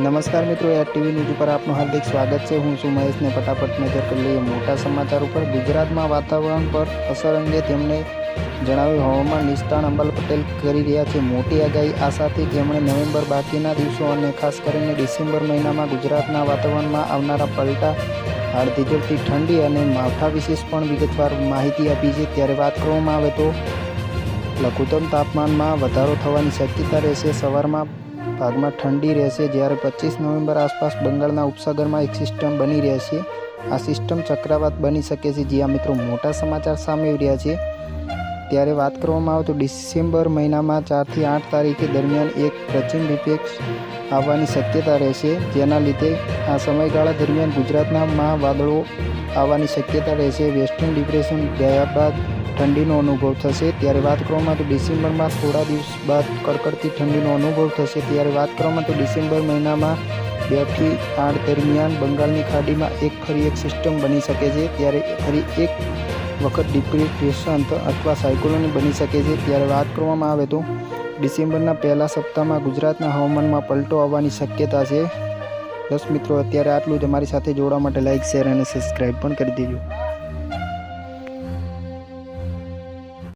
નમસ્કાર મિત્રો યાર ટીવી ન્યૂઝ ઉપર આપનું હાર્દિક સ્વાગત છે. હું છું મહેશને ફટાફટ નજર કરી લઈએ મોટા સમાચાર ઉપર. ગુજરાતમાં વાતાવરણ પર અસર અંગે તેમણે જણાવ્યું, હવામાન નિષ્ણાત અંબાલ પટેલ કરી રહ્યા છે. મોટી આગાહી આશાથી તેમણે નવેમ્બર બાકીના દિવસો અને ખાસ કરીને ડિસેમ્બર મહિનામાં ગુજરાતના વાતાવરણમાં આવનારા પલટા હાડથી ઝડપી ઠંડી અને માવઠા વિશેષ પણ વિગતવાર માહિતી આપી છે. ત્યારે વાત કરવામાં આવે તો લઘુત્તમ તાપમાનમાં વધારો થવાની શક્યતા રહેશે. સવારમાં ભાગમાં ઠંડી રહેશે. જ્યારે પચીસ નવેમ્બર આસપાસ બંગાળના ઉપસાગરમાં એક સિસ્ટમ બની રહેશે આ સિસ્ટમ ચક્રવાત બની શકે છે. જ્યાં મિત્રો, મોટા સમાચાર સામે રહ્યા છે. ત્યારે વાત કરવામાં આવે તો ડિસેમ્બર મહિનામાં ચારથી આઠ તારીખે દરમિયાન એક પશ્ચિમ વિપેક્ષ આવવાની શક્યતા રહેશે. જેના લીધે આ સમયગાળા દરમિયાન ગુજરાતના માં વાદળો આવવાની શક્યતા રહેશે. વેસ્ટર્ન ડિપ્રેશન ગયા બાદ ઠંડીનો અનુભવ થશે. ત્યારે વાત કરવામાં તો ડિસેમ્બરમાં થોડા દિવસ બાદ કડકડતી ઠંડીનો અનુભવ થશે. ત્યારે વાત કરવામાં તો ડિસેમ્બર મહિનામાં બેથી આઠ દરમિયાન બંગાળની ખાડીમાં એક ફરી એક સિસ્ટમ બની શકે છે. ત્યારે ફરી એક વખત ડિપ્રેશન અથવા સાયકોલોની બની શકે છે. ત્યારે વાત કરવામાં આવે તો ડિસેમ્બરના પહેલા સપ્તાહમાં ગુજરાતના હવામાનમાં પલટો આવવાની શક્યતા છે. દસ મિત્રો, અત્યારે આટલું જ. અમારી સાથે જોડવા માટે લાઇક શેર અને સબસ્ક્રાઈબ પણ કરી દેજો.